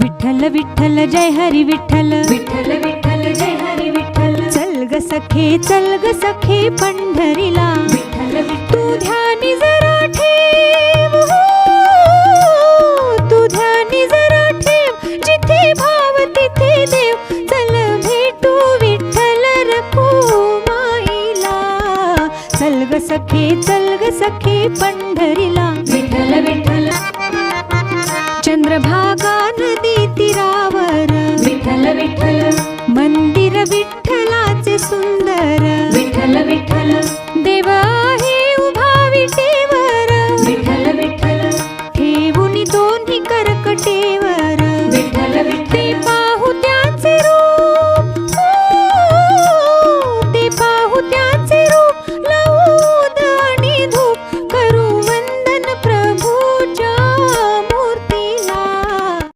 विठ्ठल विठ्ठल जय हरी विठ्ठल. विठ्ठल विठ्ठल जय हरी विठ्ठल. चल ग सखे चल ग सखे पंढरीला. तू ध्यानी जरा ठेव हो, तू ध्यानी जरा ठेव जिथे भाव तिथे देव. चल भेटू विठ्ठल रखुमाईला चल ग सखे चल ग सखे पंढरीला. चंद्रभागा नदी तीरावर. विठ्ठल विठ्ठल. मंदिर विठ्ठलाचे सुंदर.